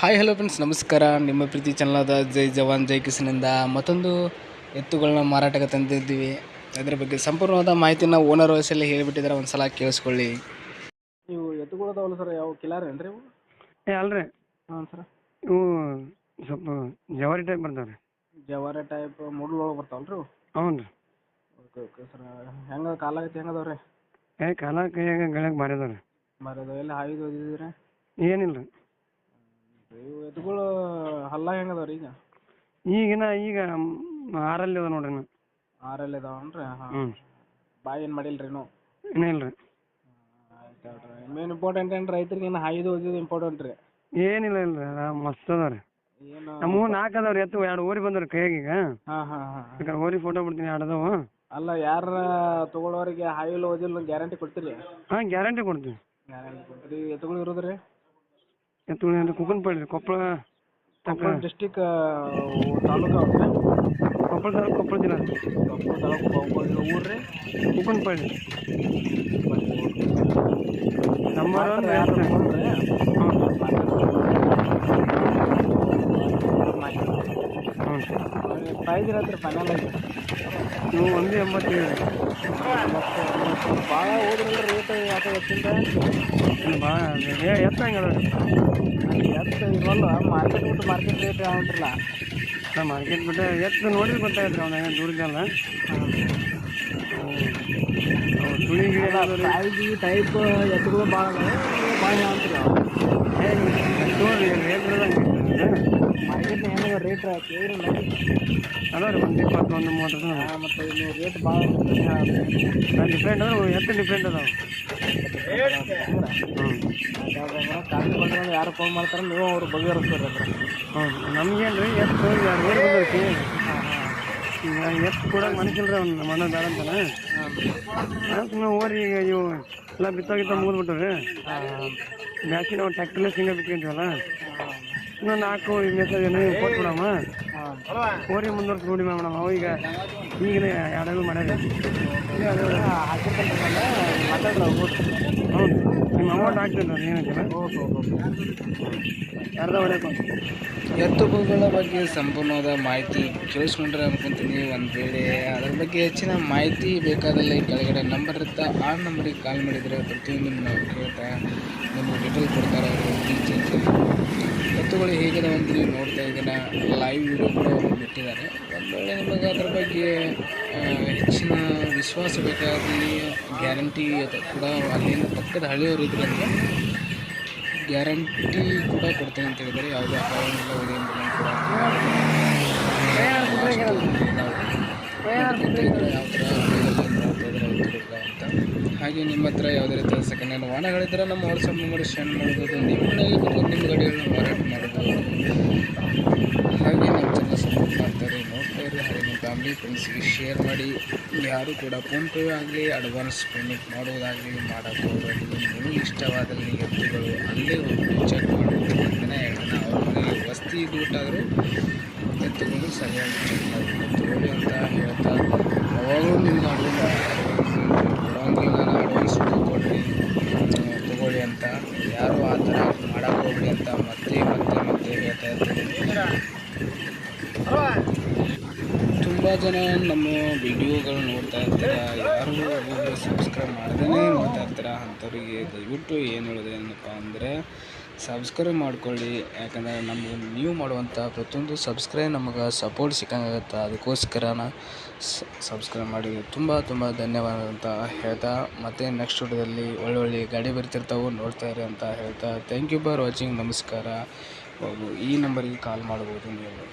Hi hello friends ನಮಸ್ಕಾರ. ನಿಮ್ಮ ಪ್ರೀತಿ ಚಾನಲಾದ ಜೈ ಜವಾನ್ ಜೈ ಕಿಸನಿಂದ ಮತ್ತೊಂದು ಎತ್ತುಗಳನ್ನ ಮಾರಾಟಕ್ಕೆ ತಂದಿದ್ದೀವಿ. ಅದರ ಬಗ್ಗೆ ಸಂಪೂರ್ಣವಾದ ಮಾಹಿತಿನ ಓನರ್ ವಯಸ್ಸಲ್ಲಿ ಹೇಳಿಬಿಟ್ಟಿದ್ದಾರೆ. ಒಂದು ಸಲ ಕೇಳಿಸ್ಕೊಳ್ಳಿ. ನೀವು ಎತ್ತುಗಳು ಅದಾವಲ್ಲ ಸರ್ ಯಾವ ಕಿಲಾರ ಏನು ರೀ ಏ ಅಲ್ರಿ. ಹಾಂ ಸರ್ ಇವು ಸ್ವಲ್ಪ ಜವಾರಿ ಟೈಪ್ ಬರ್ತಾವೆ ಜವಾರಿ ಟೈಪ್ ಮೂಡ್ಲೊಳಗೆ ಬರ್ತಾವಲ್ಲ ರೀ ಹ್ಞೂ ರೀ ಓಕೆ ಓಕೆ ಸರ್ ಹೆಂಗೆ ಕಾಲಾಗತ್ತೆ ಹೆಂಗೆ ಅದಾವ ರೀ ಏ ಕಾಲ ಕೈಯಾಗ ಗಳಕ್ಕೆ ಮಾರಿದವ್ರಿ ಅದಾವೆ ರೀ ಮರದ ಎಲ್ಲ ಹಾಯ್ದು ಓದಿದ್ರಿ ಏನಿಲ್ಲ. ರೀ ಇವು ಎತ್ತುಗಳು ಹಲ್ಲ ಹೆಂಗೆ ಅದಾವ ರೀ ಈಗ? ಈಗಿನ ಈಗ ಆರಲ್ಲಿ ಅದ ನೋಡ್ರಿ ಇನ್ನು. ಆರಲ್ಲಿ ಅದಾವನ್ರಿ ಹಾಂ. ಹ್ಞೂ ಬಾಯಿ ಏನು ಮಾಡಿಲ್ಲ ರೀ ಇಲ್ಲ ರೀ ಮೇನ್ ಇಂಪಾರ್ಟೆಂಟ್ ಏನು ರೈತರಿಗೆ ಏನು ಹಾಯ್ದು ಓದಿದ್ದು ಇಂಪಾರ್ಟೆಂಟ್ ರೀ? ಏನಿಲ್ಲ ಇಲ್ಲ ರೀ ಆರಾಮ್ ಮಸ್ತ್ ಅದಾವ ರೀ ಏನು? ನಮ್ಮ ನಾಲ್ಕು ಅದಾವ ರೀ ಎತ್ತು ಎರಡು ಓರಿ ಬಂದ್ರಿ ಕೈಯಾಗ ಈಗ. ಹಾಂ ಹಾಂ ಹಾಂ ಬೇಕಾದ್ರೆ ಓರಿ ಫೋಟೋ ಬಿಡ್ತೀನಿ ಎರಡು ಅದಾವ. ಅಲ್ಲ ಯಾರ ತಗೊಳ್ಳೋರಿಗೆ ಹಾಯಿಲ್ ಓದಿಲ್ಲ ಗ್ಯಾರಂಟಿ ಕೊಡ್ತೀರಿ? ಹಾ ಗ್ಯಾರಂಟಿ ಕೊಡ್ತೀವಿ. ಗ್ಯಾರಂಟಿ ಕೊಡ್ತೀರಿ. ಎತ್ತುಗಳು ಇರೋದು ರೀ ಎತ್ತು ಅಂದ್ರೆ ಕುಕ್ಕನಪಳ್ಳಿ ಕೊಪ್ಪಳ ತಕ್ಕ ಕೊಪ್ಪಳ ಡಿಸ್ಟಿಕ್ ತಾಲೂಕು ಆಗುತ್ತೆ ಕೊಪ್ಪಳ ತಾಲೂಕು ಕೊಪ್ಪಳ ಜಿಲ್ಲಾ. ಕೊಪ್ಪಳ ತಾಲೂಕು ಕೊಪ್ಪಳ ಊರು ರೀ? ಕುಕ್ಕನಪಳ್ಳಿ ನಂಬರ್ ಒಂದು ಯಾರು ಹ್ಞೂ. ಹ್ಞೂ ಪ್ರೈಸ್ ಇರತ್ತೆ ಫೈನಲ್ ಆಗಿ ನೀವು ಒಂದು ಎಂಬತ್ತೇಳು. ಭಾಳ ಹೋದ್ರಲ್ಲ ರೇಟ್ ಯಾಕೆ ಎತ್ತಿಂದ ಇನ್ನು ಭಾಳ ಏ ಎತ್ತು ಹಂಗೆ ಅದ ರೀ ಎತ್ತು ಇರಲ್ಲ ಮಾರ್ಕೆಟ್ ಬಿಟ್ಟು ಮಾರ್ಕೆಟ್ ರೇಟ್ ಯಾವಂಟ್ರಲ್ಲ ನಾ ಮಾರ್ಕೆಟ್ ಬಿಟ್ಟು ಎತ್ತು ನೋಡಿದ್ರೆ ಗೊತ್ತಾಗತ್ತೆ ಅವ್ನ ಹೆಂಗೆ ದೂರದಲ್ಲ ಸುಳಿ ಗಿಡ ಅದಾವ ರೀ ಪ್ರೈಸ್ ಟೈಪ್ ಎತ್ತುಗಳು ಭಾಳ ಅದಾವೆ ಭಾಳ ಯಾವಂತ್ರಿ ಏ ನೋಡ್ರಿ ರೇಟ್ ರೇಟ್ ರೀ ಒಂದು ಮತ್ತು ರೇಟ್ ಭಾಳ ಡಿಫ್ರೆಂಟ್ ಡಿಫ್ರೆಂಟ್ ಅದಾವೆ ಹ್ಞೂ ಯಾರು ಫೋನ್ ಮಾಡ್ತಾರೆ ನೀವು ಅವ್ರು ಬಗೆಹರಿಸ್ತಾರೆ ನಮ್ಗೇನು ರೀ ಈಗ ಎತ್ತು ಕೂಡ ಮನಸ್ಸಿಲ್ಲ ರೀ ಅವ್ನು ನಮ್ಮ ಅಣ್ಣ ಬೇಡ ಅಂತಾನೆ ಸುಮ್ಮನೆ ಓರಿ ಈಗ ಇವು ಎಲ್ಲ ಬಿತ್ತೋಗಿತ್ತ ರೀ ಜಾಸ್ತಿ ನಾವು ಟ್ಯಾಕ್ಟ್ರಲ್ಲೇ ಸಿಂಗ ಬಿತ್ಕೊಂತೀವಲ್ಲ ಇನ್ನೂ ನಾಲ್ಕು ಮೆಸೇಜ್ ಏನು ಕೊಟ್ಬಿಡಮ್ಮ ಓರಿ ಮುಂದುವರ್ಸಿ ನೋಡಿ ಮೇಡಮ್. ಅವು ಈಗ ಈಗಿನ ಮಾಡ್ಯಾರ. ಮಾತಾಡ್ರ ಹೌದು. ನಿಮ್ಮ ಅಮೌಂಟ್ ಹಾಕ್ತಿಲ್ಲ ಏನಂತಿಲ್ಲ ಯಾರ್ದ ಹೊಡ್ಯಪ್ಪ ಎತ್ತುಗಳ ಬಗ್ಗೆ ಸಂಪೂರ್ಣವಾದ ಮಾಹಿತಿ ಕೇಳಿಸ್ಕೊಂಡ್ರೆ ಅನ್ಕೊಂತೀನಿ. ಒಂದು ವೇಳೆ ಅದ್ರ ಬಗ್ಗೆ ಹೆಚ್ಚಿನ ಮಾಹಿತಿ ಬೇಕಾದಲ್ಲಿ ಕೆಳಗಡೆ ನಂಬರ್ ಇರುತ್ತೆ, ಆ ನಂಬರಿಗೆ ಕಾಲ್ ಮಾಡಿದರೆ ಪ್ರತಿಯೊಂದು ನಾವು ಕೇಳ್ತಾ ನಿಮಗೆ ಡೀಟೇಲ್ ಕೊಡ್ತಾರೆ. ಅವರು ಎತ್ತುಗಳು ಹೇಗಿದೆ ಅಂತ ನೀವು ನೋಡ್ತಾ ಇದ್ದೀನ ಲೈವ್ ವಿಡಿಯೋ ಅವರು ಬಿಟ್ಟಿದ್ದಾರೆ. ಒಂದು ವೇಳೆ ನಿಮಗೆ ಅದ್ರ ಬಗ್ಗೆ ಹೆಚ್ಚಿನ ವಿಶ್ವಾಸ ಬೇಕಾದಲ್ಲಿ ಗ್ಯಾರಂಟಿ ಅದು ಕೂಡ ಅಲ್ಲಿಂದ ಪಕ್ಕದ ಹಳೆಯವರು ಇದ್ರೆ ಅಂದರೆ ಗ್ಯಾರಂಟಿ ಕೂಡ ಕೊಡ್ತೇನೆ ಅಂತ ಹೇಳಿದರೆ ಯಾವುದೇ ಅಪಾಯವಿಲ್ಲ ಇದೆ ಹಾಗೆ ನಿಮ್ಮ ಹತ್ರ ಯಾವುದೇ ರೀತಿಯ ಸೆಕೆಂಡ್ ಹ್ಯಾಂಡ್ ವಾಹನಗಳಿದ್ದರೆ ನಮ್ಮ ವಾಟ್ಸಪ್ ನಂಬರ್ ಶೇರ್ ಮಾಡ್ಬೋದು. ನಿಮ್ಮ ನಿಮ್ಮ ಗಾಡಿಗಳನ್ನ ಮಾರಾಟ ಮಾಡ್ಬೋದು ಹಾಗೆ ನಮ್ಮ ಚಾನಲ್ ಸಪೋರ್ಟ್ ಮಾಡ್ತಾರೆ ಇರಿ ಹಾಗೆ ನಿಮ್ಮ ಫ್ಯಾಮಿಲಿ ಫ್ರೆಂಡ್ಸ್ಗೆ ಶೇರ್ ಮಾಡಿ. ಯಾರು ಕೂಡ ಫೋನ್ಪೇ ಆಗಲಿ ಅಡ್ವಾನ್ಸ್ ಪೇಮೆಂಟ್ ಮಾಡೋದಾಗಲಿ ಮಾಡೋಕ್ಕೆ ಹೋಗಬೇಡಿ ನಿಮಗೆ ಇಷ್ಟವಾದಲ್ಲಿ ಎತ್ತುಗಳು ಅಲ್ಲೇ ಹೋಗಿ ಚೆಕ್ ಮಾಡಬೇಕು ಹೇಳೋಣ. ಅವ್ರಿಗೆ ವಸ್ತಿ ದುಡ್ಡಾದರೂ ಎತ್ತುಗಳು ಸರಿಯಾಗಿ ಚೆಕ್ ತಗೊಳ್ಳಿ ಅಂತ ಹೇಳ್ತಾ, ಅವಾಗಲೂ ನಿಮ್ಗೆ ಅಡ್ವಾನ್ಸ್ ಕೊಡೋಂಗಿಲ್ಲ ನಾನು ಅಡ್ವಾನ್ಸ್ ಕೊಡ್ರಿ ತಗೊಳ್ಳಿ ಅಂತ ಯಾರು ಆ ಥರ ಮಾಡೋಕ್ಕೆ ಹೋಗ್ಬೇಡಿ ಅಂತ ಮತ್ತೆ ಮತ್ತೆ ಮತ್ತೆ ಹೇಳ್ತಾ ಇರ್ತೀನಿ ತುಂಬ ಜನ ನಮ್ಮ ವಿಡಿಯೋಗಳು ನೋಡ್ತಾ ಇರ್ತೀರ? ಯಾರು ಒಬ್ಬೊಬ್ಬರು ಸಬ್ಸ್ಕ್ರೈಬ್ ಮಾಡ್ದೇ ನೋಡ್ತಾ ಇರ್ತೀರ? ಅಂಥವ್ರಿಗೆ ದಯವಿಟ್ಟು ಏನು ಹೇಳೋದು ಏನಪ್ಪ ಅಂದರೆ ಸಬ್ಸ್ಕ್ರೈಬ್ ಮಾಡ್ಕೊಳ್ಳಿ. ಯಾಕಂದರೆ ನಮ್ಗೆ ನೀವು ಮಾಡುವಂಥ ಪ್ರತಿಯೊಂದು ಸಬ್ಸ್ಕ್ರೈಬ್ ನಮಗೆ ಸಪೋರ್ಟ್ ಸಿಕ್ಕಂಗಾಗತ್ತೆ. ಅದಕ್ಕೋಸ್ಕರನ ಸಬ್ಸ್ಕ್ರೈಬ್ ಮಾಡಿ ತುಂಬ ತುಂಬ ಧನ್ಯವಾದ ಅಂತ ಹೇಳ್ತಾ, ಮತ್ತೆ ನೆಕ್ಸ್ಟ್ ವಿಡಿಯೋದಲ್ಲಿ ಒಳ್ಳೊಳ್ಳೆ ಗಾಡಿ ಬರ್ತಿರ್ತಾವೆ ನೋಡ್ತಾ ಇರಿ ಅಂತ ಹೇಳ್ತಾ ಥ್ಯಾಂಕ್ ಯು ಫಾರ್ ವಾಚಿಂಗ್ ನಮಸ್ಕಾರ. ಈ ನಂಬರಿಗೆ ಕಾಲ್ ಮಾಡ್ಬೋದು ನೀವು.